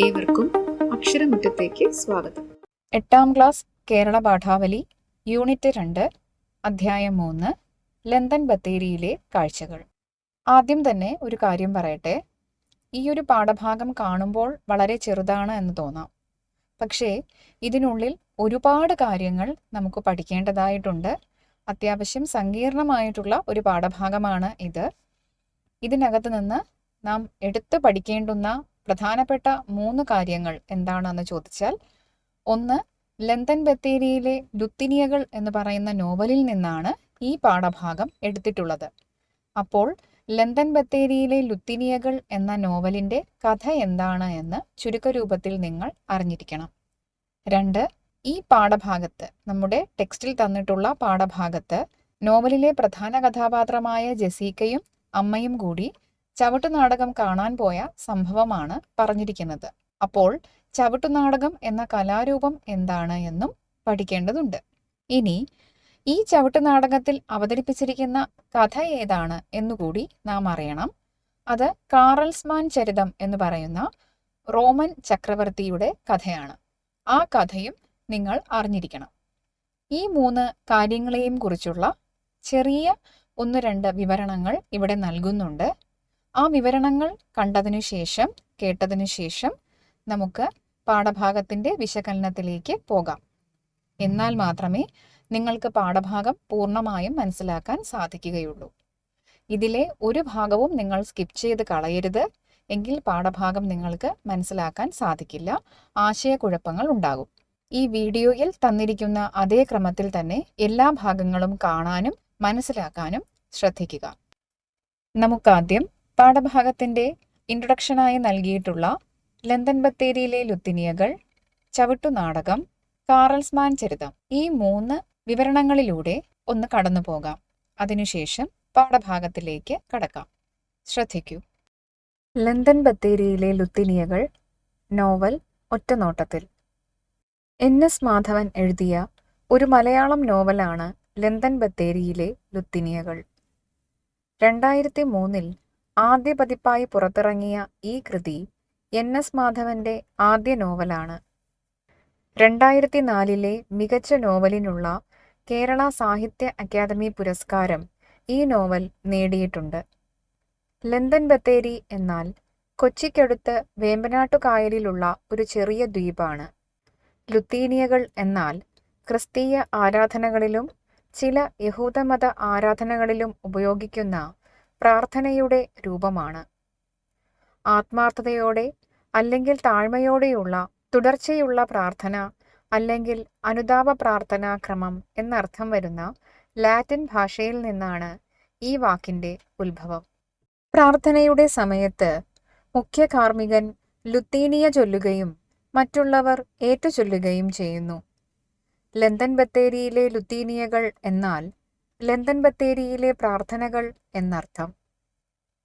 ഏവർക്കും അക്ഷരമുറ്റത്തേക്ക് സ്വാഗതം. എട്ടാം ക്ലാസ് കേരള പാഠാവലി യൂണിറ്റ് രണ്ട് അധ്യായം മൂന്ന് ലന്തൻ ബത്തേരിയിലെ കാഴ്ചകൾ. ആദ്യം തന്നെ ഒരു കാര്യം പറയട്ടെ. ഈ ഒരു പാഠഭാഗം കാണുമ്പോൾ വളരെ ചെറുതാണ് എന്ന് തോന്നാം. പക്ഷേ ഇതിനുള്ളിൽ ഒരുപാട് കാര്യങ്ങൾ നമുക്ക് പഠിക്കേണ്ടതായിട്ടുണ്ട്. അത്യാവശ്യം സങ്കീർണമായിട്ടുള്ള ഒരു പാഠഭാഗമാണ് ഇത്. ഇതിനകത്ത് നിന്ന് നാം എടുത്തു പഠിക്കേണ്ടുന്ന പ്രധാനപ്പെട്ട മൂന്ന് കാര്യങ്ങൾ എന്താണെന്ന് ചോദിച്ചാൽ ഒന്ന് ലന്തൻ ബത്തേരിയിലെ ലുത്തിനിയകൾ എന്ന് പറയുന്ന നോവലിൽ നിന്നാണ് ഈ പാഠഭാഗം എടുത്തിട്ടുള്ളത്. അപ്പോൾ ലന്തൻ ബത്തേരിയിലെ ലുത്തിനിയകൾ എന്ന നോവലിന്റെ കഥ എന്താണ് എന്ന് ചുരുക്കരൂപത്തിൽ നിങ്ങൾ അറിഞ്ഞിരിക്കണം. രണ്ട് ഈ പാഠഭാഗത്ത് നമ്മുടെ ടെക്സ്റ്റിൽ തന്നിട്ടുള്ള പാഠഭാഗത്ത് നോവലിലെ പ്രധാന കഥാപാത്രമായ ജസീക്കയും അമ്മയും കൂടി ചവിട്ടുനാടകം കാണാൻ പോയ സംഭവമാണ് പറഞ്ഞിരിക്കുന്നത്. അപ്പോൾ ചവിട്ടുനാടകം എന്ന കലാരൂപം എന്താണ് എന്നും പഠിക്കേണ്ടതുണ്ട്. ഇനി ഈ ചവിട്ടുനാടകത്തിൽ അവതരിപ്പിച്ചിരിക്കുന്ന കഥ ഏതാണ് എന്നുകൂടി നാം അറിയണം. അത് കാറൽസ്മാൻ ചരിതം എന്ന് പറയുന്ന റോമൻ ചക്രവർത്തിയുടെ കഥയാണ്. ആ കഥയും നിങ്ങൾ അറിഞ്ഞിരിക്കണം. ഈ മൂന്ന് കാര്യങ്ങളെയും കുറിച്ചുള്ള ചെറിയ ഒന്ന് രണ്ട് വിവരണങ്ങൾ ഇവിടെ നൽകുന്നുണ്ട്. ആ വിവരണങ്ങൾ കണ്ടതിനു ശേഷം കേട്ടതിനു ശേഷം നമുക്ക് പാഠഭാഗത്തിന്റെ വിശകലനത്തിലേക്ക് പോകാം. എന്നാൽ മാത്രമേ നിങ്ങൾക്ക് പാഠഭാഗം പൂർണമായും മനസ്സിലാക്കാൻ സാധിക്കുകയുള്ളൂ. ഇതിലെ ഒരു ഭാഗവും നിങ്ങൾ സ്കിപ്പ് ചെയ്ത് കളയരുത്. എങ്കിൽ പാഠഭാഗം നിങ്ങൾക്ക് മനസ്സിലാക്കാൻ സാധിക്കില്ല. ആശയക്കുഴപ്പങ്ങൾ ഉണ്ടാകും. ഈ വീഡിയോയിൽ തന്നിരിക്കുന്ന അതേ ക്രമത്തിൽ തന്നെ എല്ലാ ഭാഗങ്ങളും കാണാനും മനസ്സിലാക്കാനും ശ്രദ്ധിക്കുക. നമുക്കാദ്യം പാഠഭാഗത്തിന്റെ ഇൻട്രൊഡക്ഷനായി നൽകിയിട്ടുള്ള ലന്തൻ ബത്തേരിയിലെ ലുത്തിനിയകൾ ചവിട്ടുനാടകം കാറൽസ്മാൻ ചരിതം ഈ മൂന്ന് വിവരണങ്ങളിലൂടെ ഒന്ന് കടന്നു പോകാം. അതിനുശേഷം പാഠഭാഗത്തിലേക്ക് കടക്കാം. ശ്രദ്ധിക്കൂ. ലന്തൻ ബത്തേരിയിലെ ലുത്തിനിയകൾ നോവൽ ഒറ്റനോട്ടത്തിൽ. എൻ എസ് മാധവൻ എഴുതിയ ഒരു മലയാളം നോവലാണ് ലന്തൻ ബത്തേരിയിലെ ലുത്തിനിയകൾ. രണ്ടായിരത്തി മൂന്നിൽ ആദ്യ പതിപ്പായി പുറത്തിറങ്ങിയ ഈ കൃതി എൻ. എസ്. മാധവന്റെ ആദ്യ നോവലാണ്. രണ്ടായിരത്തി നാലിലെ മികച്ച നോവലിനുള്ള കേരള സാഹിത്യ അക്കാദമി പുരസ്കാരം ഈ നോവൽ നേടിയിട്ടുണ്ട്. ലന്തൻ ബത്തേരി എന്നാൽ കൊച്ചിക്കടുത്ത് വേമ്പനാട്ടുകായലിലുള്ള ഒരു ചെറിയ ദ്വീപാണ്. ലുത്തീനിയകൾ എന്നാൽ ക്രിസ്തീയ ആരാധനകളിലും ചില യഹൂദമത ആരാധനകളിലും ഉപയോഗിക്കുന്ന പ്രാർത്ഥനയുടെ രൂപമാണ്. ആത്മാർത്ഥതയോടെ അല്ലെങ്കിൽ താഴ്മയോടെയുള്ള തുടർച്ചയുള്ള പ്രാർത്ഥന അല്ലെങ്കിൽ അനുതാപ പ്രാർത്ഥനാ ക്രമം എന്നർത്ഥം വരുന്ന ലാറ്റിൻ ഭാഷയിൽ നിന്നാണ് ഈ വാക്കിന്റെ ഉത്ഭവം. പ്രാർത്ഥനയുടെ സമയത്ത് മുഖ്യ കാർമ്മികൻ ലുത്തീനിയ ചൊല്ലുകയും മറ്റുള്ളവർ ഏറ്റുചൊല്ലുകയും ചെയ്യുന്നു. ലന്തൻ ബത്തേരിയിലെ ലുത്തീനിയകൾ എന്നാൽ ലന്തൻ ബത്തേരിയിലെ പ്രാർത്ഥനകൾ എന്നർത്ഥം.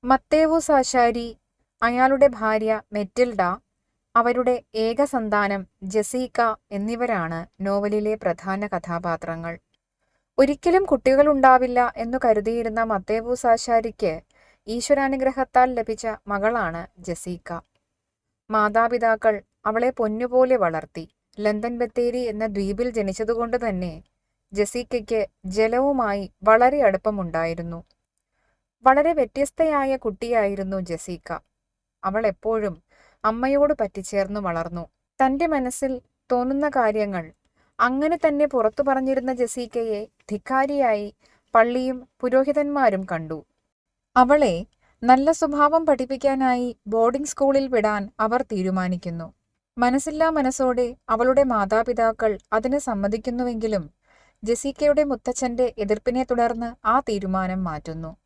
മത്തേവൂസ് ആശാരി അയാളുടെ ഭാര്യ മെറ്റിൽഡ അവരുടെ ഏക സന്താനം ജസീക്ക എന്നിവരാണ് നോവലിലെ പ്രധാന കഥാപാത്രങ്ങൾ. ഒരിക്കലും കുട്ടികളുണ്ടാവില്ല എന്നു കരുതിയിരുന്ന മത്തേവൂസ് ആശാരിക്ക് ഈശ്വരാനുഗ്രഹത്താൽ ലഭിച്ച മകളാണ് ജസീക്ക. മാതാപിതാക്കൾ അവളെ പൊന്നുപോലെ വളർത്തി. ലന്തൻ ബത്തേരി എന്ന ദ്വീപിൽ ജനിച്ചതുകൊണ്ട് തന്നെ ജസീക്കയ്ക്ക് ജലവുമായി വളരെ അടുപ്പമുണ്ടായിരുന്നു. വളരെ വ്യത്യസ്തയായ കുട്ടിയായിരുന്നു ജസീക്ക അവൾ എപ്പോഴും അമ്മയോട് പറ്റിച്ചേർന്നു വളർന്നു. തന്റെ മനസ്സിൽ തോന്നുന്ന കാര്യങ്ങൾ അങ്ങനെ തന്നെ പുറത്തു പറഞ്ഞിരുന്ന ജസീക്കയെ ധിക്കാരിയായി പള്ളിയും പുരോഹിതന്മാരും കണ്ടു. അവളെ നല്ല സ്വഭാവം പഠിപ്പിക്കാനായി ബോർഡിംഗ് സ്കൂളിൽ വിടാൻ അവർ തീരുമാനിക്കുന്നു. മനസ്സില്ലാ മനസ്സോടെ അവളുടെ മാതാപിതാക്കൾ അതിന് സമ്മതിക്കുന്നുവെങ്കിലും ജസീക്കയുടെ മുത്തച്ഛന്റെ എതിർപ്പിനെ തുടർന്ന് ആ തീരുമാനം മാറ്റുന്നു.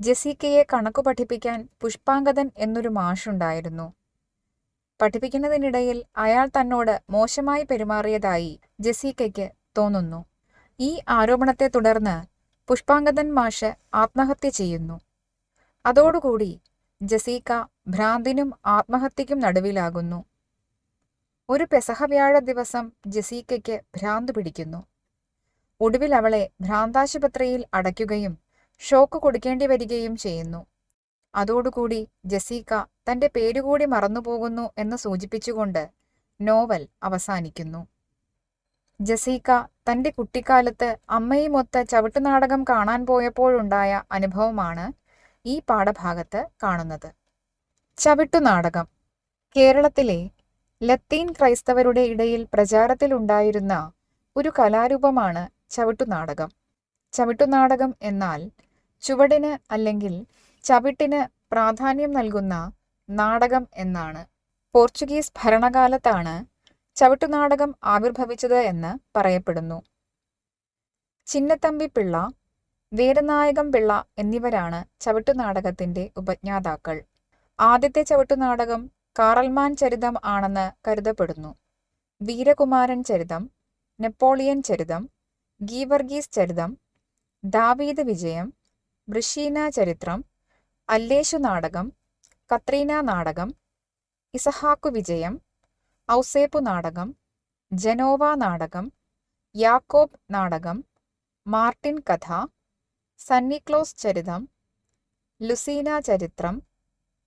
ജെസീക്കയെ കണക്കു പഠിപ്പിക്കാൻ പുഷ്പാങ്കതൻ എന്നൊരു മാഷുണ്ടായിരുന്നു. പഠിപ്പിക്കുന്നതിനിടയിൽ അയാൾ തന്നോട് മോശമായി പെരുമാറിയതായി ജെസീക്കയ്ക്ക് തോന്നുന്നു. ഈ ആരോപണത്തെ തുടർന്ന് പുഷ്പാങ്കതൻ മാഷ് ആത്മഹത്യ ചെയ്യുന്നു. അതോടുകൂടി ജസീക്ക ഭ്രാന്തിനും ആത്മഹത്യയ്ക്കും നടുവിലാകുന്നു. ഒരു പെസഹ വ്യാഴ ദിവസം ജസീക്കയ്ക്ക് ഭ്രാന്ത് പിടിക്കുന്നു. ഒടുവിൽ അവളെ ഭ്രാന്താശുപത്രിയിൽ അടയ്ക്കുകയും ഷോക്ക് കൊടുക്കേണ്ടി വരികയും ചെയ്യുന്നു. അതോടുകൂടി ജസീക്ക തന്റെ പേരുകൂടി മറന്നുപോകുന്നു എന്ന് സൂചിപ്പിച്ചുകൊണ്ട് നോവൽ അവസാനിക്കുന്നു. ജസീക്ക തന്റെ കുട്ടിക്കാലത്ത് അമ്മയുമൊത്ത് ചവിട്ടുനാടകം കാണാൻ പോയപ്പോഴുണ്ടായ അനുഭവമാണ് ഈ പാഠഭാഗത്ത് കാണുന്നത്. ചവിട്ടുനാടകം. കേരളത്തിലെ ലത്തീൻ ക്രൈസ്തവരുടെ ഇടയിൽ പ്രചാരത്തിലുണ്ടായിരുന്ന ഒരു കലാരൂപമാണ് ചവിട്ടുനാടകം ചവിട്ടുനാടകം എന്നാൽ ചുവടിന് അല്ലെങ്കിൽ ചവിട്ടിന് പ്രാധാന്യം നൽകുന്ന നാടകം എന്നാണ്. പോർച്ചുഗീസ് ഭരണകാലത്താണ് ചവിട്ടുനാടകം ആവിർഭവിച്ചത് എന്ന് പറയപ്പെടുന്നു. ചിന്നത്തമ്പി പിള്ള വീരനായകം പിള്ള എന്നിവരാണ് ചവിട്ടുനാടകത്തിന്റെ ഉപജ്ഞാതാക്കൾ. ആദ്യത്തെ ചവിട്ടുനാടകം കാറൽമാൻ ചരിതം ആണെന്ന് കരുതപ്പെടുന്നു. വീരകുമാരൻ ചരിതം നെപ്പോളിയൻ ചരിതം ഗീവർഗീസ് ചരിതം ദാവീദ് വിജയം വൃഷീന ചരിത്രം അല്ലേശു നാടകം കത്രീന നാടകം ഇസഹാക്കു വിജയം ഔസേപ്പു നാടകം ജനോവ നാടകം യാക്കോബ് നാടകം മാർട്ടിൻ കഥ സന്നിക്ലോസ് ചരിതം ലുസീന ചരിത്രം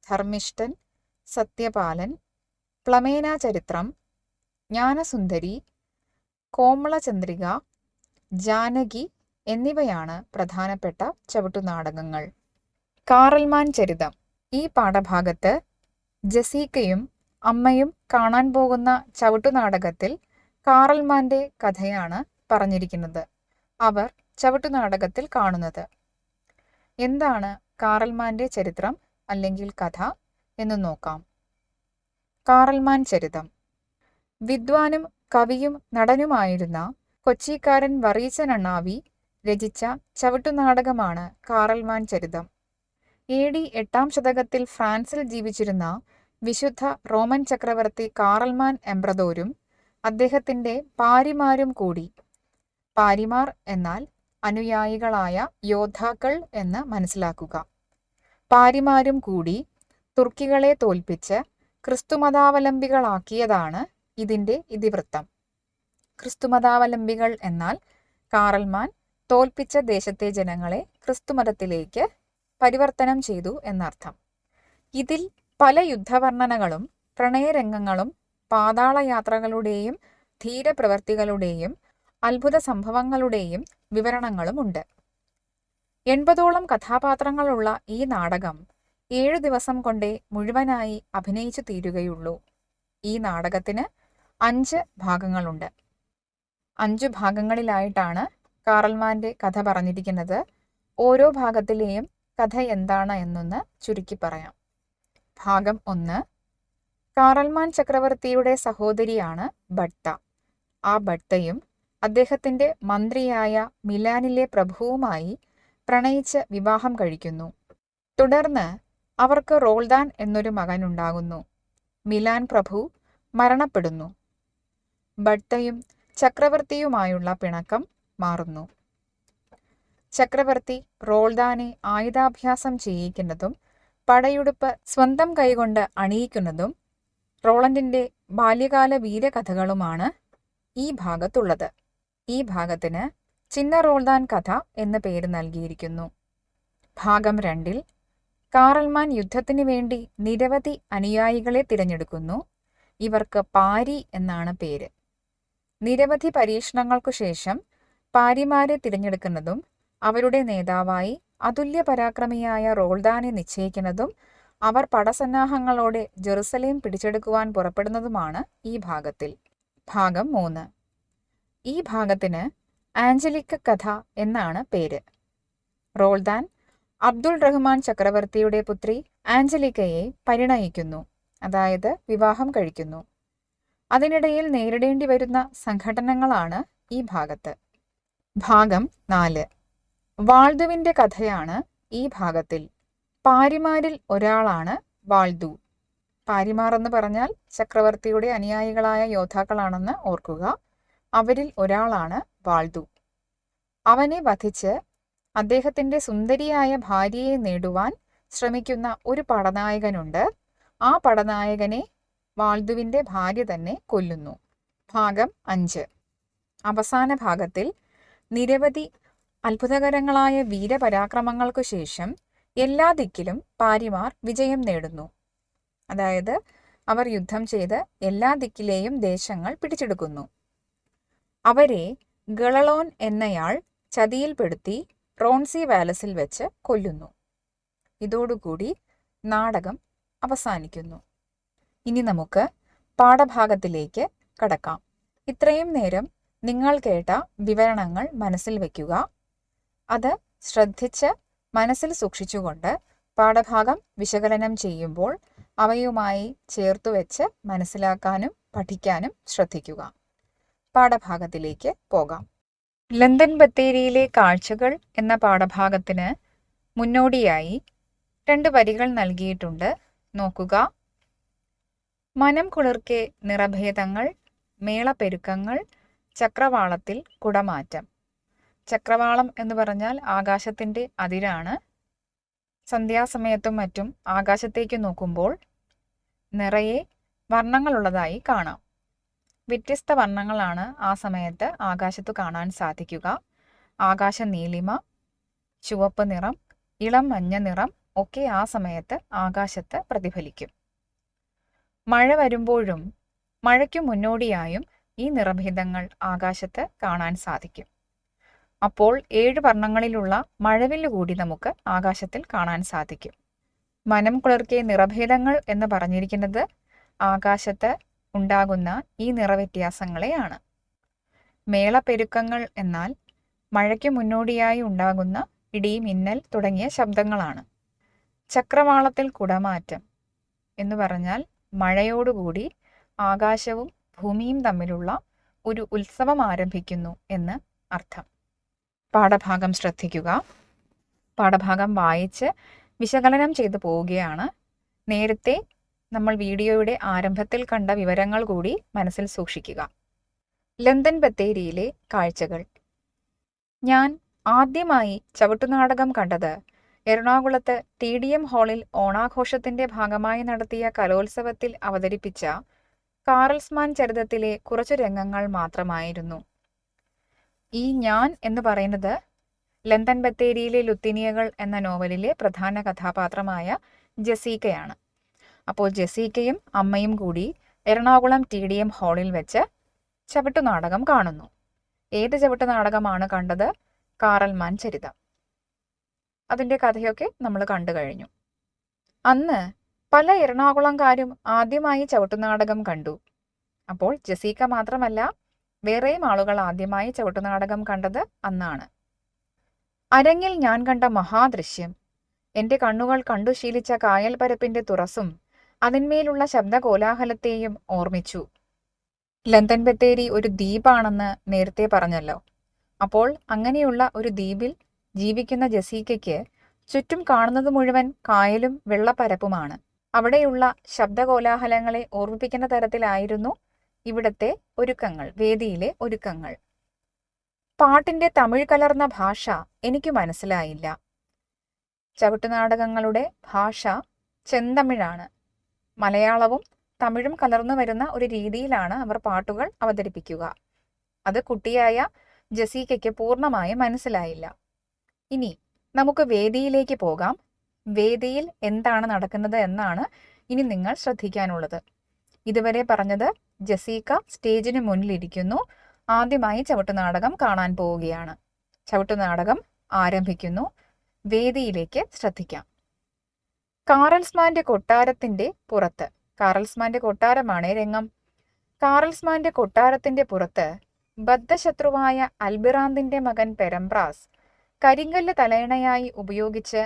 ധർമ്മിഷ്ഠൻ സത്യപാലൻ പ്ലമേന ചരിത്രം ജ്ഞാനസുന്ദരി കോമളചന്ദ്രിക ജാനകി എന്നിവയാണ് പ്രധാനപ്പെട്ട ചവിട്ടുനാടകങ്ങൾ. കാറൽമാൻ ചരിതം. ഈ പാഠഭാഗത്ത് ജസീക്കയും അമ്മയും കാണാൻ പോകുന്ന ചവിട്ടുനാടകത്തിൽ കാറൽമാന്റെ കഥയാണ് പറഞ്ഞിരിക്കുന്നത്. അവർ ചവിട്ടുനാടകത്തിൽ കാണുന്നത്. എന്താണ് കാറൽമാന്റെ ചരിത്രം അല്ലെങ്കിൽ കഥ എന്ന് നോക്കാം. കാറൽമാൻ ചരിതം. വിദ്വാനും കവിയും നടനുമായിരുന്ന കൊച്ചിക്കാരൻ വറീച്ചൻ അണ്ണാവി രചിച്ച ചവിട്ടുനാടകമാണ് കാറൽമാൻ ചരിതം. എ ഡി എട്ടാം ശതകത്തിൽ ഫ്രാൻസിൽ ജീവിച്ചിരുന്ന വിശുദ്ധ റോമൻ ചക്രവർത്തി കാറൽമാൻ എംബ്രദോരും അദ്ദേഹത്തിന്റെ പാരിമാരും കൂടി. പാരിമാർ എന്നാൽ അനുയായികളായ യോദ്ധാക്കൾ എന്ന് മനസ്സിലാക്കുക. പാരിമാരും കൂടി തുർക്കികളെ തോൽപ്പിച്ച് ക്രിസ്തുമതാവലംബികളാക്കിയതാണ് ഇതിന്റെ ഇതിവൃത്തം. ക്രിസ്തുമതാവലംബികൾ എന്നാൽ കാറൽമാൻ തോൽപ്പിച്ച ദേശത്തെ ജനങ്ങളെ ക്രിസ്തുമതത്തിലേക്ക് പരിവർത്തനം ചെയ്തു എന്നർത്ഥം. ഇതിൽ പല യുദ്ധവർണനകളും പ്രണയരംഗങ്ങളും പാതാളയാത്രകളുടെയും ധീരപ്രവർത്തികളുടെയും അത്ഭുത സംഭവങ്ങളുടെയും വിവരണങ്ങളുമുണ്ട് എൺപതോളം കഥാപാത്രങ്ങളുള്ള ഈ നാടകം ഏഴു ദിവസം കൊണ്ടേ മുഴുവനായി അഭിനയിച്ചു തീരുകയുള്ളൂ. ഈ നാടകത്തിന് അഞ്ച് ഭാഗങ്ങളുണ്ട്. അഞ്ചു ഭാഗങ്ങളിലായിട്ടാണ് കാറൽമാന്റെ കഥ പറഞ്ഞിരിക്കുന്നത്. ഓരോ ഭാഗത്തിലെയും കഥ എന്താണ് എന്നൊന്ന് ചുരുക്കി പറയാം. ഭാഗം ഒന്ന്. കാറൽമാൻ ചക്രവർത്തിയുടെ സഹോദരിയാണ് ഭട്ട ആ ഭട്ടയും അദ്ദേഹത്തിന്റെ മന്ത്രിയായ മിലാനിലെ പ്രഭുവുമായി പ്രണയിച്ച് വിവാഹം കഴിക്കുന്നു. തുടർന്ന് അവർക്ക് റോൾദാൻ എന്നൊരു മകൻ ഉണ്ടാകുന്നു മിലാൻ പ്രഭു മരണപ്പെടുന്നു. ഭട്ടയും ചക്രവർത്തിയുമായുള്ള പിണക്കം മാറുന്നു. ചക്രവർത്തി റോൾദാനെ ആയുധാഭ്യാസം ചെയ്യിക്കുന്നതും പടയുടുപ്പ് സ്വന്തം കൈകൊണ്ട് അണിയിക്കുന്നതും റോളണ്ടിന്റെ ബാല്യകാല വീരകഥകളുമാണ് ഈ ഭാഗത്തുള്ളത്. ഈ ഭാഗത്തിന് ചിന്ന റോൾദാൻ കഥ എന്ന പേര് നൽകിയിരിക്കുന്നു. ഭാഗം രണ്ടിൽ കാറൽമാൻ യുദ്ധത്തിനു വേണ്ടി നിരവധി അനുയായികളെ തിരഞ്ഞെടുക്കുന്നു. ഇവർക്ക് പാരി എന്നാണ് പേര്. നിരവധി പരീക്ഷണങ്ങൾക്കു ശേഷം പാരിമാരെ തിരഞ്ഞെടുക്കുന്നതും അവരുടെ നേതാവായി അതുല്യ പരാക്രമിയായ റോൾദാനെ നിശ്ചയിക്കുന്നതും അവർ പടസന്നാഹങ്ങളോടെ ജെറുസലേം പിടിച്ചെടുക്കുവാൻ പുറപ്പെടുന്നതുമാണ് ഈ ഭാഗത്തിൽ. ഭാഗം മൂന്ന്. ഈ ഭാഗത്തിന് ആഞ്ചലിക്ക കഥ എന്നാണ് പേര്. റോൾദാൻ അബ്ദുൾ റഹ്മാൻ ചക്രവർത്തിയുടെ പുത്രി ആഞ്ചലിക്കയെ പരിണയിക്കുന്നു. അതായത് വിവാഹം കഴിക്കുന്നു. അതിനിടയിൽ നേരിടേണ്ടി വരുന്ന സംഘടനകളാണ് ഈ ഭാഗത്ത്. ഭാഗം നാല്. വാൾദുവിന്റെ കഥയാണ് ഈ ഭാഗത്തിൽ. പാരിമാരിൽ ഒരാളാണ് വാൾദു. പാരിമാർ എന്ന് പറഞ്ഞാൽ ചക്രവർത്തിയുടെ അനുയായികളായ യോദ്ധാക്കളാണെന്ന് ഓർക്കുക. അവരിൽ ഒരാളാണ് വാൾദു. അവനെ വധിച്ച് അദ്ദേഹത്തിന്റെ സുന്ദരിയായ ഭാര്യയെ നേടുവാൻ ശ്രമിക്കുന്ന ഒരു പടനായകനുണ്ട്. ആ പടനായകനെ വാൾദുവിന്റെ ഭാര്യ തന്നെ കൊല്ലുന്നു. ഭാഗം അഞ്ച്. അവസാന ഭാഗത്തിൽ നിരവധി അത്ഭുതകരങ്ങളായ വീരപരാക്രമങ്ങൾക്കു ശേഷം എല്ലാ ദിക്കിലും പാരിമാർ വിജയം നേടുന്നു. അതായത് അവർ യുദ്ധം ചെയ്ത് എല്ലാ ദിക്കിലെയും ദേശങ്ങൾ പിടിച്ചെടുക്കുന്നു. അവരെ ഗളളോൻ എന്നയാൾ ചതിയിൽപ്പെടുത്തി റോൺസി വാലസിൽ വെച്ച് കൊല്ലുന്നു. ഇതോടുകൂടി നാടകം അവസാനിക്കുന്നു. ഇനി നമുക്ക് പാഠഭാഗത്തിലേക്ക് കടക്കാം. ഇത്രയും നേരം നിങ്ങൾ കേട്ട വിവരണങ്ങൾ മനസ്സിൽ വയ്ക്കുക അത് ശ്രദ്ധിച്ച് മനസ്സിൽ സൂക്ഷിച്ചുകൊണ്ട് പാഠഭാഗം വിശകലനം ചെയ്യുമ്പോൾ അവയുമായി ചേർത്തു വെച്ച് മനസ്സിലാക്കാനും പഠിക്കാനും ശ്രദ്ധിക്കുക. പാഠഭാഗത്തിലേക്ക് പോകാം. ലണ്ടൻ ബത്തേരിയിലെ കാഴ്ചകൾ എന്ന പാഠഭാഗത്തിന് മുന്നോടിയായി രണ്ട് വരികൾ നൽകിയിട്ടുണ്ട്. നോക്കുക. മനം കുളിർക്കെ നിറഭേദങ്ങൾ മേളപ്പെരുക്കങ്ങൾ ചക്രവാളത്തിൽ കുടമാറ്റം. ചക്രവാളം എന്ന് പറഞ്ഞാൽ ആകാശത്തിന്റെ അതിരാണ്. സന്ധ്യാസമയത്തും മറ്റും ആകാശത്തേക്ക് നോക്കുമ്പോൾ നിറയെ വർണങ്ങളുള്ളതായി കാണാം. വ്യത്യസ്ത വർണങ്ങളാണ് ആ സമയത്ത് ആകാശത്ത് കാണാൻ സാധിക്കുക. ആകാശ നീലിമ ചുവപ്പ് നിറം ഇളം മഞ്ഞ നിറം ഒക്കെ ആ സമയത്ത് ആകാശത്ത് പ്രതിഫലിക്കും. മഴ വരുമ്പോഴും മഴയ്ക്കു മുന്നോടിയായും ഈ നിറഭേദങ്ങൾ ആകാശത്ത് കാണാൻ സാധിക്കും. അപ്പോൾ ഏഴ് വർണങ്ങളിലുള്ള മഴവില്ല് കൂടി നമുക്ക് ആകാശത്തിൽ കാണാൻ സാധിക്കും. മനം കുളിർക്കിയ നിറഭേദങ്ങൾ എന്ന് പറഞ്ഞിരിക്കുന്നത് ആകാശത്ത് ഉണ്ടാകുന്ന ഈ നിറവ്യത്യാസങ്ങളെയാണ്. മേളപ്പെരുക്കങ്ങൾ എന്നാൽ മഴയ്ക്ക് മുന്നോടിയായി ഉണ്ടാകുന്ന ഇടി മിന്നൽ തുടങ്ങിയ ശബ്ദങ്ങളാണ്. ചക്രവാളത്തിൽ കുടമാറ്റം എന്ന് പറഞ്ഞാൽ മഴയോടുകൂടി ആകാശവും ഭൂമിയും തമ്മിലുള്ള ഒരു ഉത്സവം ആരംഭിക്കുന്നു എന്ന് അർത്ഥം. പാഠഭാഗം ശ്രദ്ധിക്കുക. പാഠഭാഗം വായിച്ച് വിശകലനം ചെയ്തു പോവുകയാണ്. നേരത്തെ നമ്മൾ വീഡിയോയുടെ ആരംഭത്തിൽ കണ്ട വിവരങ്ങൾ കൂടി മനസ്സിൽ സൂക്ഷിക്കുക. ലണ്ടൻ ബത്തേരിയിലെ കാഴ്ചകൾ. ഞാൻ ആദ്യമായി ചവിട്ടുനാടകം കണ്ടത് എറണാകുളത്ത് ടി ഡി എം ഹാളിൽ ഓണാഘോഷത്തിന്റെ ഭാഗമായി നടത്തിയ കലോത്സവത്തിൽ അവതരിപ്പിച്ച കാറൽസ്മാൻ ചരിതത്തിലെ കുറച്ചു രംഗങ്ങൾ മാത്രമായിരുന്നു. ഈ ഞാൻ എന്ന് പറയുന്നത് ലണ്ടൻ ബത്തേരിയിലെ ലുത്തിനിയകൾ എന്ന നോവലിലെ പ്രധാന കഥാപാത്രമായ ജസീക്കയാണ്. അപ്പോൾ ജസീക്കയും അമ്മയും കൂടി എറണാകുളം ടി ഡി എം ഹാളിൽ വെച്ച് ചവിട്ടുനാടകം കാണുന്നു. ഏത് ചവിട്ടുനാടകമാണ് കണ്ടത്? കാറൽമാൻ ചരിതം. അതിന്റെ കഥയൊക്കെ നമ്മൾ കണ്ടു കഴിഞ്ഞു. അന്ന് പല എറണാകുളംകാരും ആദ്യമായി ചവിട്ടുനാടകം കണ്ടു. അപ്പോൾ ജസീക്ക മാത്രമല്ല വേറെയും ആളുകൾ ആദ്യമായി ചവിട്ടുനാടകം കണ്ടത് അന്നാണ്. അരങ്ങിൽ ഞാൻ കണ്ട മഹാദൃശ്യം. എന്റെ കണ്ണുകൾ കണ്ടു ശീലിച്ച കായൽ പരപ്പിന്റെ തുറസും അതിന്മേലുള്ള ശബ്ദകോലാഹലത്തെയും ഓർമ്മിച്ചു. ലണ്ടൻ ബത്തേരി ഒരു ദ്വീപാണെന്ന് നേരത്തെ പറഞ്ഞല്ലോ. അപ്പോൾ അങ്ങനെയുള്ള ഒരു ദ്വീപിൽ ജീവിക്കുന്ന ജസീക്കയ്ക്ക് ചുറ്റും കാണുന്നത് മുഴുവൻ കായലും വെള്ളപ്പരപ്പുമാണ്. അവിടെയുള്ള ശബ്ദകോലാഹലങ്ങളെ ഓർമ്മിപ്പിക്കുന്ന തരത്തിലായിരുന്നു ഇവിടത്തെ ഒരുക്കങ്ങൾ വേദിയിലെ ഒരുക്കങ്ങൾ. പാട്ടിന്റെ തമിഴ് കലർന്ന ഭാഷ എനിക്ക് മനസ്സിലായില്ല. ചവിട്ടുനാടകങ്ങളുടെ ഭാഷ ചെന്തമിഴാണ്. മലയാളവും തമിഴും കലർന്നു വരുന്ന ഒരു രീതിയിലാണ് അവർ പാട്ടുകൾ അവതരിപ്പിക്കുക. അത് കുട്ടിയായ ജസീക്കയ്ക്ക് പൂർണമായും മനസ്സിലായില്ല. ഇനി നമുക്ക് വേദിയിലേക്ക് പോകാം. വേദിയിൽ എന്താണ് നടക്കുന്നത് എന്നാണ് ഇനി നിങ്ങൾ ശ്രദ്ധിക്കാനുള്ളത്. ഇതുവരെ പറഞ്ഞത് ജസീക്ക സ്റ്റേജിന് മുന്നിലിരിക്കുന്നു. ആദ്യമായി ചവിട്ടുനാടകം കാണാൻ പോവുകയാണ്. ചവിട്ടുനാടകം ആരംഭിക്കുന്നു. വേദിയിലേക്ക് ശ്രദ്ധിക്കാം. കാറൽസ്മാന്റെ കൊട്ടാരത്തിന്റെ പുറത്ത്. കാറൽസ്മാന്റെ കൊട്ടാരമാണ് രംഗം. കാറൽസ്മാന്റെ കൊട്ടാരത്തിന്റെ പുറത്ത് ബദ്ധശത്രുവായ അൽബിറാന്തിന്റെ മകൻ പെരംബ്രാസ് കരിങ്കല്ല് തലയണയായി ഉപയോഗിച്ച്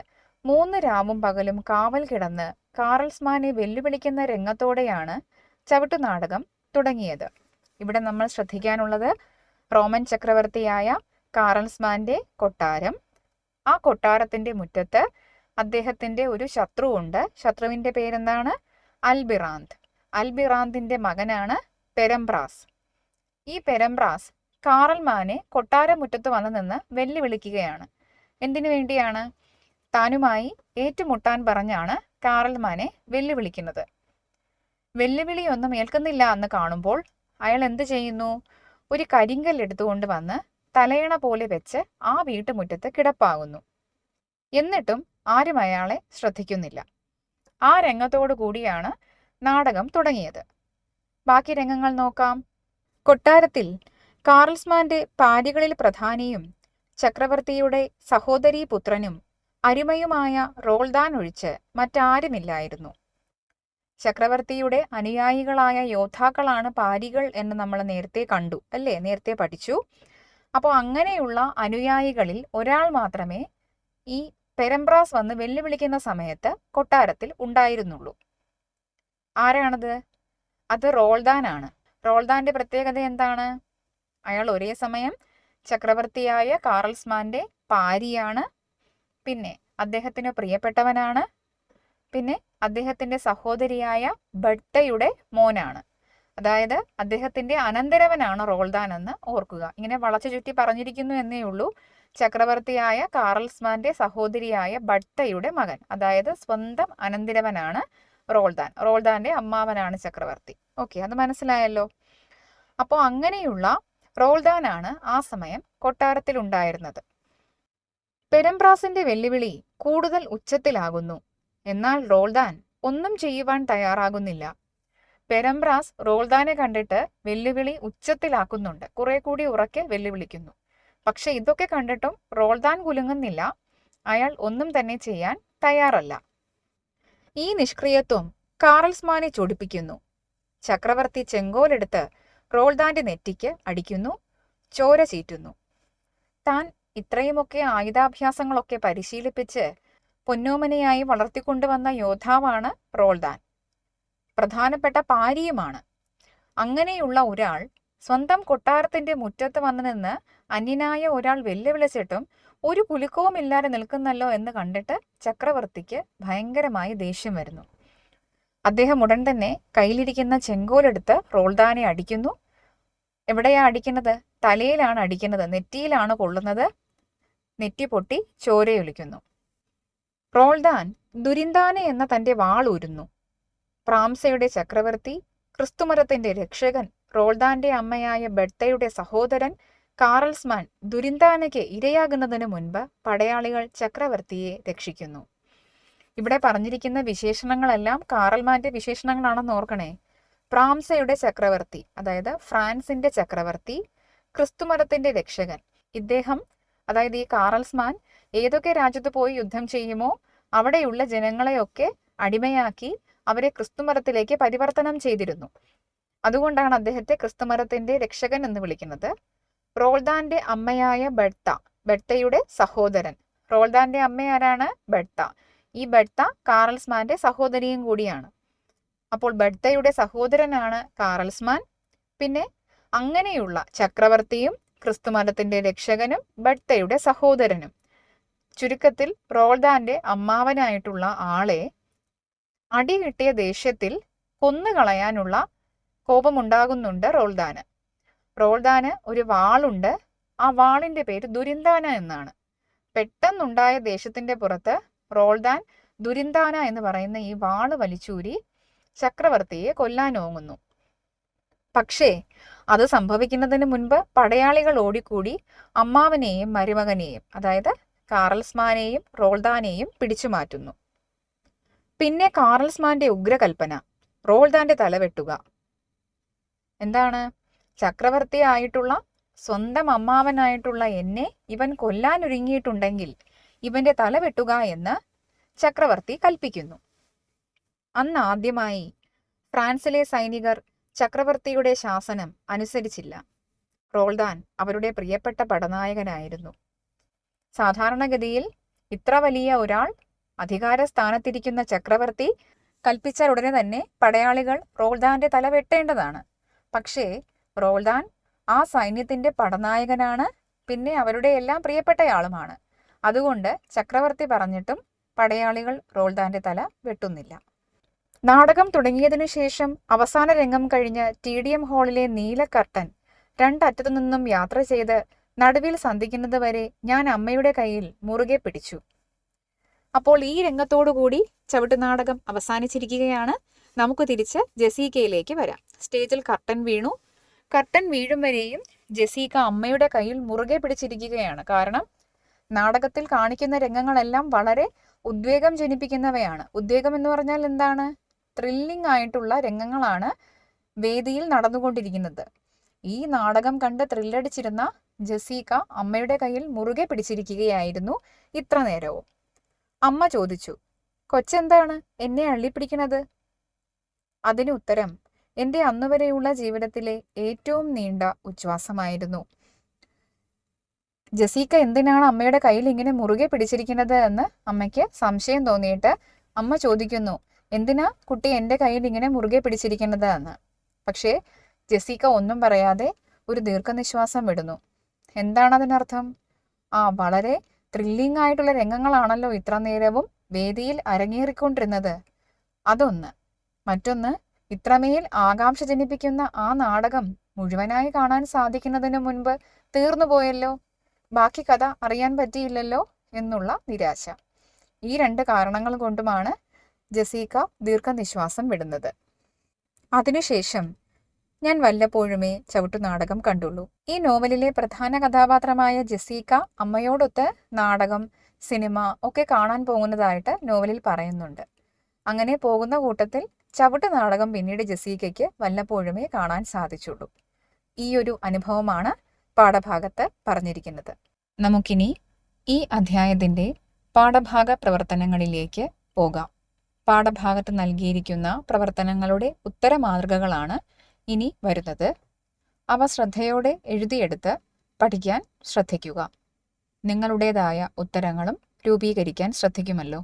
മൂന്ന് രാവും പകലും കാവൽ കിടന്ന് കാറൽസ്മാനെ വെല്ലുവിളിക്കുന്ന രംഗത്തോടെയാണ് ചവിട്ടുനാടകം തുടങ്ങിയത്. ഇവിടെ നമ്മൾ ശ്രദ്ധിക്കാനുള്ളത് റോമൻ ചക്രവർത്തിയായ കാറൽസ്മാന്റെ കൊട്ടാരം. ആ കൊട്ടാരത്തിന്റെ മുറ്റത്ത് അദ്ദേഹത്തിന്റെ ഒരു ശത്രുവുണ്ട്. ശത്രുവിന്റെ പേരെന്താണ്? അൽബിറാന്ത്. അൽബിറാന്തിന്റെ മകനാണ് പെരംബ്രാസ്. ഈ പെരംബ്രാസ് കാറൽമാനെ കൊട്ടാരമുറ്റത്ത് വന്നു നിന്ന് വെല്ലുവിളിക്കുകയാണ്. എന്തിനു വേണ്ടിയാണ്? താനുമായി ഏറ്റുമുട്ടാൻ പറഞ്ഞാണ് കാറൽമാനെ വെല്ലുവിളിക്കുന്നത്. വെല്ലുവിളിയൊന്നും ഏൽക്കുന്നില്ല എന്ന് കാണുമ്പോൾ അയാൾ എന്ത് ചെയ്യുന്നു? ഒരു കരിങ്കൽ എടുത്തുകൊണ്ട് വന്ന് തലയണ പോലെ വെച്ച് ആ വീട്ടുമുറ്റത്ത് കിടപ്പാകുന്നു. എന്നിട്ടും ആരും അയാളെ ശ്രദ്ധിക്കുന്നില്ല. ആ രംഗത്തോടു കൂടിയാണ് നാടകം തുടങ്ങിയത്. ബാക്കി രംഗങ്ങൾ നോക്കാം. കൊട്ടാരത്തിൽ കാർൽസ്മാന്റെ പാരികളിൽ പ്രധാനിയും ചക്രവർത്തിയുടെ സഹോദരീ പുത്രനും അരുമയുമായ റോൾദാൻ ഒഴിച്ച് മറ്റാരുമില്ലായിരുന്നു. ചക്രവർത്തിയുടെ അനുയായികളായ യോദ്ധാക്കളാണ് പാരികൾ എന്ന് നമ്മൾ നേരത്തെ കണ്ടു അല്ലേ? നേരത്തെ പഠിച്ചു. അപ്പോൾ അങ്ങനെയുള്ള അനുയായികളിൽ ഒരാൾ മാത്രമേ ഈ പെരംബ്രാസ് വന്ന് വെല്ലുവിളിക്കുന്ന സമയത്ത് കൊട്ടാരത്തിൽ ഉണ്ടായിരുന്നുള്ളൂ. ആരാണത്? അത് റോൾദാൻ ആണ് റോൾദാന്റെ പ്രത്യേകത എന്താണ്? അയാൾ ഒരേ സമയം ചക്രവർത്തിയായ കാറൽസ്മാന്റെ പാരിയാണ് പിന്നെ അദ്ദേഹത്തിന് പ്രിയപ്പെട്ടവനാണ്. പിന്നെ അദ്ദേഹത്തിന്റെ സഹോദരിയായ ബട്ടയുടെ മോനാണ്. അതായത് അദ്ദേഹത്തിന്റെ അനന്തരവനാണ് റോൾദാൻ എന്ന് ഓർക്കുക. ഇങ്ങനെ വളച്ചു ചുറ്റി പറഞ്ഞിരിക്കുന്നു എന്നേ ഉള്ളൂ. ചക്രവർത്തിയായ കാറൽസ്മാന്റെ സഹോദരിയായ ബട്ടയുടെ മകൻ. അതായത് സ്വന്തം അനന്തരവനാണ് റോൾദാൻ. റോൾദാന്റെ അമ്മാവനാണ് ചക്രവർത്തി. ഓക്കെ അത് മനസ്സിലായല്ലോ? അപ്പോൾ അങ്ങനെയുള്ള റോൾദാനാണ് ആ സമയം കൊട്ടാരത്തിലുണ്ടായിരുന്നത്. പെരംബ്രാസിന്റെ വെല്ലുവിളി കൂടുതൽ ഉച്ചത്തിലാകുന്നു. എന്നാൽ റോൾദാൻ ഒന്നും ചെയ്യുവാൻ തയ്യാറാകുന്നില്ല. പെരംബ്രാസ് റോൾദാനെ കണ്ടിട്ട് വെല്ലുവിളി ഉച്ചത്തിലാക്കുന്നുണ്ട്. കുറെ കൂടി ഉറക്കെ വെല്ലുവിളിക്കുന്നു. പക്ഷെ ഇതൊക്കെ കണ്ടിട്ടും റോൾദാൻ കുലുങ്ങുന്നില്ല. അയാൾ ഒന്നും തന്നെ ചെയ്യാൻ തയ്യാറല്ല. ഈ നിഷ്ക്രിയത്വം കാറൽസ്മാനെ ചൊടിപ്പിക്കുന്നു. ചക്രവർത്തി ചെങ്കോലെടുത്ത് റോൾദാന്റെ നെറ്റിക്ക് അടിക്കുന്നു ചോര ചീറ്റുന്നു. താൻ ഇത്രയുമൊക്കെ ആയുധാഭ്യാസങ്ങളൊക്കെ പരിശീലിപ്പിച്ച് പൊന്നോമനയായി വളർത്തിക്കൊണ്ടുവന്ന യോദ്ധാവാണ് റോൾദാൻ. പ്രധാനപ്പെട്ട പാരിയുമാണ്. അങ്ങനെയുള്ള ഒരാൾ സ്വന്തം കൊട്ടാരത്തിന്റെ മുറ്റത്ത് വന്നു നിന്ന് അന്യനായ ഒരാൾ വെല്ലുവിളിച്ചിട്ടും ഒരു കുലുക്കവുമില്ലാതെ നിൽക്കുന്നല്ലോ എന്ന് കണ്ടിട്ട് ചക്രവർത്തിക്ക് ഭയങ്കരമായി ദേഷ്യം വരുന്നു. അദ്ദേഹം ഉടൻ തന്നെ കയ്യിലിരിക്കുന്ന ചെങ്കോലെടുത്ത് റോൾദാനെ അടിക്കുന്നു. എവിടെയാ അടിക്കുന്നത്? തലയിലാണ് അടിക്കുന്നത്. നെറ്റിയിലാണ് കൊള്ളുന്നത്. നെറ്റി പൊട്ടി ചോരയൊലിക്കുന്നു റോൾദാൻ ദുരിന്താനെ എന്ന തന്റെ വാളൂരുന്നു പ്രാംസയുടെ ചക്രവർത്തി ക്രിസ്തുമരത്തിന്റെ രക്ഷകൻ റോൾദാന്റെ അമ്മയായ ബെട്ടയുടെ സഹോദരൻ കാറൽസ്മാൻ ദുരിന്താനയ്ക്ക് ഇരയാകുന്നതിന് മുൻപ് പടയാളികൾ ചക്രവർത്തിയെ രക്ഷിക്കുന്നു. ഇവിടെ പറഞ്ഞിരിക്കുന്ന വിശേഷണങ്ങളെല്ലാം കാറൽമാന്റെ വിശേഷണങ്ങളാണെന്ന് ഓർക്കണേ. പ്രാംസയുടെ ചക്രവർത്തി അതായത് ഫ്രാൻസിന്റെ ചക്രവർത്തി ക്രിസ്തുമതത്തിന്റെ രക്ഷകൻ. ഇദ്ദേഹം അതായത് ഈ കാറൽസ്മാൻ ഏതൊക്കെ രാജ്യത്ത് പോയി യുദ്ധം ചെയ്യുമോ അവിടെയുള്ള ജനങ്ങളെയൊക്കെ അടിമയാക്കി അവരെ ക്രിസ്തുമതത്തിലേക്ക് പരിവർത്തനം ചെയ്തിരുന്നു. അതുകൊണ്ടാണ് അദ്ദേഹത്തെ ക്രിസ്തുമതത്തിന്റെ രക്ഷകൻ എന്ന് വിളിക്കുന്നത്. റോൾദാന്റെ അമ്മയായ ബെട്ട ബെട്ടയുടെ സഹോദരൻ. റോൾദാന്റെ അമ്മ ആരാണ്? ബെട്ട ഈ ബെട്ട കാറൽസ്മാന്റെ സഹോദരിയും കൂടിയാണ്. അപ്പോൾ ബഡ്തയുടെ സഹോദരനാണ് കാറൽസ്മാൻ. പിന്നെ അങ്ങനെയുള്ള ചക്രവർത്തിയും ക്രിസ്തുമതത്തിന്റെ രക്ഷകനും ബഡ്തയുടെ സഹോദരനും. ചുരുക്കത്തിൽ റോൾദാന്റെ അമ്മാവനായിട്ടുള്ള ആളെ അടി കിട്ടിയ ദേഷ്യത്തിൽ കൊന്നുകളയാനുള്ള കോപമുണ്ടാകുന്നുണ്ട് റോൾദാന്. റോൾദാന് ഒരു വാളുണ്ട്. ആ വാളിന്റെ പേര് ദുരിന്താന എന്നാണ്. പെട്ടെന്നുണ്ടായ ദേഷ്യത്തിന്റെ പുറത്ത് റോൾദാൻ ദുരിന്താന എന്ന് പറയുന്ന ഈ വാൾ വലിച്ചൂരി ചക്രവർത്തിയെ കൊല്ലാൻ ഓങ്ങുന്നു. പക്ഷേ അത് സംഭവിക്കുന്നതിന് മുൻപ് പടയാളികൾ ഓടിക്കൂടി അമ്മാവനെയും മരുമകനെയും അതായത് കാറൽസ്മാനെയും റോൾദാനെയും പിടിച്ചു മാറ്റുന്നു. പിന്നെ കാറൽസ്മാന്റെ ഉഗ്രകൽപ്പന റോൾദാന്റെ തലവെട്ടുക എന്താണ്? ചക്രവർത്തി ആയിട്ടുള്ള സ്വന്തം അമ്മാവനായിട്ടുള്ള എന്നെ ഇവൻ കൊല്ലാനൊരുങ്ങിയിട്ടുണ്ടെങ്കിൽ ഇവന്റെ തല വെട്ടുക എന്ന് ചക്രവർത്തി കൽപ്പിക്കുന്നു. അന്ന് ആദ്യമായി ഫ്രാൻസിലെ സൈനികർ ചക്രവർത്തിയുടെ ശാസനം അനുസരിച്ചില്ല. റോൾദാൻ അവരുടെ പ്രിയപ്പെട്ട പടനായകനായിരുന്നു. സാധാരണഗതിയിൽ ഇത്ര വലിയ ഒരാൾ അധികാര സ്ഥാനത്തിരിക്കുന്ന ചക്രവർത്തി കൽപ്പിച്ച ഉടനെ തന്നെ പടയാളികൾ റോൾദാന്റെ തല വെട്ടേണ്ടതാണ്. പക്ഷേ റോൾദാൻ ആ സൈന്യത്തിന്റെ പടനായകനാണ് പിന്നെ അവരുടെ എല്ലാം പ്രിയപ്പെട്ടയാളുമാണ്. അതുകൊണ്ട് ചക്രവർത്തി പറഞ്ഞിട്ടും പടയാളികൾ റോൾദാന്റെ തല വെട്ടുന്നില്ല. നാടകം തുടങ്ങിയതിനു ശേഷം അവസാന രംഗം കഴിഞ്ഞ് ടി ഡി എം ഹാളിലെ നീല കർട്ടൻ രണ്ടറ്റത്തു നിന്നും യാത്ര ചെയ്ത് നടുവിൽ സന്ധിക്കുന്നത് വരെ ഞാൻ അമ്മയുടെ കയ്യിൽ മുറുകെ പിടിച്ചു. അപ്പോൾ ഈ രംഗത്തോടുകൂടി ചവിട്ടുനാടകം അവസാനിച്ചിരിക്കുകയാണ്. നമുക്ക് തിരിച്ച് ജസീക്കയിലേക്ക് വരാം. സ്റ്റേജിൽ കർട്ടൻ വീണു. കർട്ടൻ വീഴും വരെയും ജസീക്ക അമ്മയുടെ കയ്യിൽ മുറുകെ പിടിച്ചിരിക്കുകയാണ്. കാരണം നാടകത്തിൽ കാണിക്കുന്ന രംഗങ്ങളെല്ലാം വളരെ ഉദ്വേഗം ജനിപ്പിക്കുന്നവയാണ്. ഉദ്വേഗം എന്ന് പറഞ്ഞാൽ എന്താണ്? ത്രില്ലിംഗ് ആയിട്ടുള്ള രംഗങ്ങളാണ് വേദിയിൽ നടന്നുകൊണ്ടിരിക്കുന്നത്. ഈ നാടകം കണ്ട് ത്രില്ലടിച്ചിരുന്ന ജസീക അമ്മയുടെ കയ്യിൽ മുറുകെ പിടിച്ചിരിക്കുകയായിരുന്നു ഇത്ര നേരവും. അമ്മ ചോദിച്ചു കൊച്ചെന്താണ്? എന്നെ അള്ളിപ്പിടിക്കണത്? അതിന് ഉത്തരം എന്റെ അന്നുവരെയുള്ള ജീവിതത്തിലെ ഏറ്റവും നീണ്ട ഉച്ഛ്വാസമായിരുന്നു. ജസീക്ക എന്തിനാണ് അമ്മയുടെ കയ്യിൽ ഇങ്ങനെ മുറുകെ പിടിച്ചിരിക്കുന്നത് എന്ന് അമ്മയ്ക്ക് സംശയം തോന്നിയിട്ട് അമ്മ ചോദിക്കുന്നു എന്തിനാ കുട്ടി എന്റെ കയ്യിൽ ഇങ്ങനെ മുറുകെ പിടിച്ചിരിക്കുന്നത് എന്ന് പക്ഷേ ജസീക്ക ഒന്നും പറയാതെ ഒരു ദീർഘനിശ്വാസം വിടുന്നു. എന്താണ് അതിനർത്ഥം ആ വളരെ ത്രില്ലിംഗ് ആയിട്ടുള്ള രംഗങ്ങളാണല്ലോ ഇത്ര നേരവും വേദിയിൽ അരങ്ങേറിക്കൊണ്ടിരുന്നത്. അതൊന്ന്. മറ്റൊന്ന് ഇത്രമേൽ ആകാംക്ഷ ജനിപ്പിക്കുന്ന ആ നാടകം മുഴുവനായി കാണാൻ സാധിക്കുന്നതിന് മുൻപ് തീർന്നു പോയല്ലോ. ബാക്കി കഥ അറിയാൻ പറ്റിയില്ലല്ലോ എന്നുള്ള നിരാശ. ഈ രണ്ട് കാരണങ്ങൾ കൊണ്ടുമാണ് ജസീക ദീർഘനിശ്വാസം വിടുന്നത്. അതിനുശേഷം ഞാൻ വല്ലപ്പോഴുമേ ചവിട്ടുനാടകം കണ്ടുള്ളൂ. ഈ നോവലിലെ പ്രധാന കഥാപാത്രമായ ജസീക അമ്മയോടൊത്ത് നാടകം സിനിമ ഒക്കെ കാണാൻ പോകുന്നതായിട്ട് നോവലിൽ പറയുന്നുണ്ട്. അങ്ങനെ പോകുന്ന കൂട്ടത്തിൽ ചവിട്ട് നാടകം പിന്നീട് ജസീകയ്ക്ക് വല്ലപ്പോഴുമേ കാണാൻ സാധിച്ചുള്ളൂ. ഈ ഒരു അനുഭവമാണ് പാഠഭാഗത്ത് പറഞ്ഞിരിക്കുന്നത്. നമുക്കിനി ഈ അധ്യായത്തിന്റെ പാഠഭാഗ പ്രവർത്തനങ്ങളിലേക്ക് പോകാം. പാഠഭാഗത്ത് നൽകിയിരിക്കുന്ന പ്രവർത്തനങ്ങളുടെ ഉത്തര മാതൃകകളാണ് ഇനി വരുന്നത്. അവ ശ്രദ്ധയോടെ എഴുതിയെടുത്ത് പഠിക്കാൻ ശ്രദ്ധിക്കുക. നിങ്ങളുടേതായ ഉത്തരങ്ങളും രൂപീകരിക്കാൻ ശ്രദ്ധിക്കുമല്ലോ.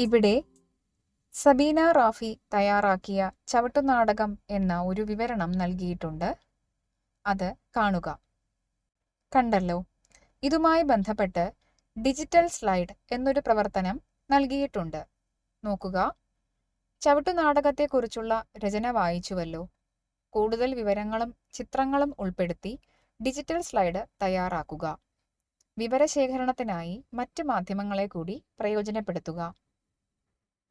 ഇവിടെ സബീന റാഫി തയ്യാറാക്കിയ ചവിട്ടുനാടകം എന്ന ഒരു വിവരണം നൽകിയിട്ടുണ്ട്. അത് കാണുക. കണ്ടല്ലോ. ഇതുമായി ബന്ധപ്പെട്ട് ഡിജിറ്റൽ സ്ലൈഡ് എന്നൊരു പ്രവർത്തനം നൽകിയിട്ടുണ്ട്. നോക്കുക. ചവിട്ടുനാടകത്തെക്കുറിച്ചുള്ള രചന വായിച്ചുവല്ലോ. കൂടുതൽ വിവരങ്ങളും ചിത്രങ്ങളും ഉൾപ്പെടുത്തി ഡിജിറ്റൽ സ്ലൈഡ് തയ്യാറാക്കുക. വിവരശേഖരണത്തിനായി മറ്റ് മാധ്യമങ്ങളെ കൂടി പ്രയോജനപ്പെടുത്തുക.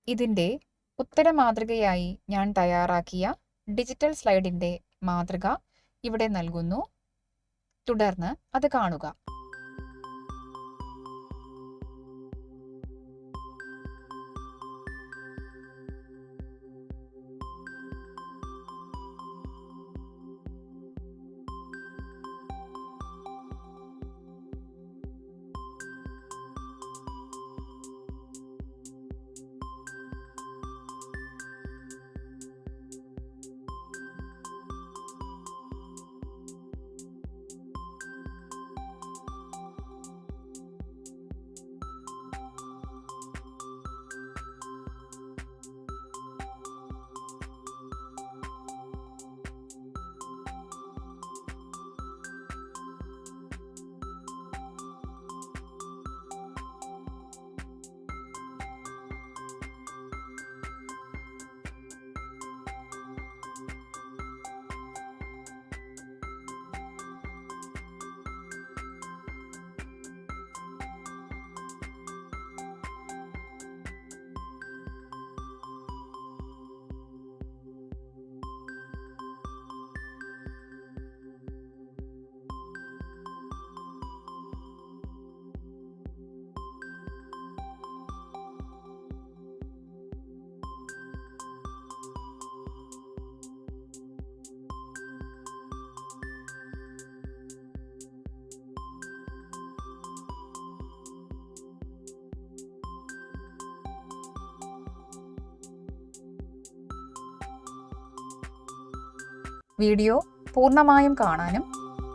ഇതിന്റെ ഉത്തരമാതൃകയായി ഞാൻ തയ്യാറാക്കിയ ഡിജിറ്റൽ സ്ലൈഡിന്റെ മാതൃക ഇവിടെ നൽകുന്നു. തുടർന്ന് അത് കാണുക. വീഡിയോ പൂർണമായും കാണാനും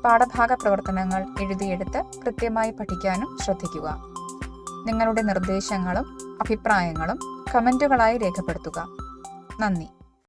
പാഠഭാഗ പ്രവർത്തനങ്ങൾ എഴുതിയെടുത്ത് കൃത്യമായി പഠിക്കാനും ശ്രദ്ധിക്കുക. നിങ്ങളുടെ നിർദ്ദേശങ്ങളും അഭിപ്രായങ്ങളും കമന്റുകളായി രേഖപ്പെടുത്തുക. നന്ദി.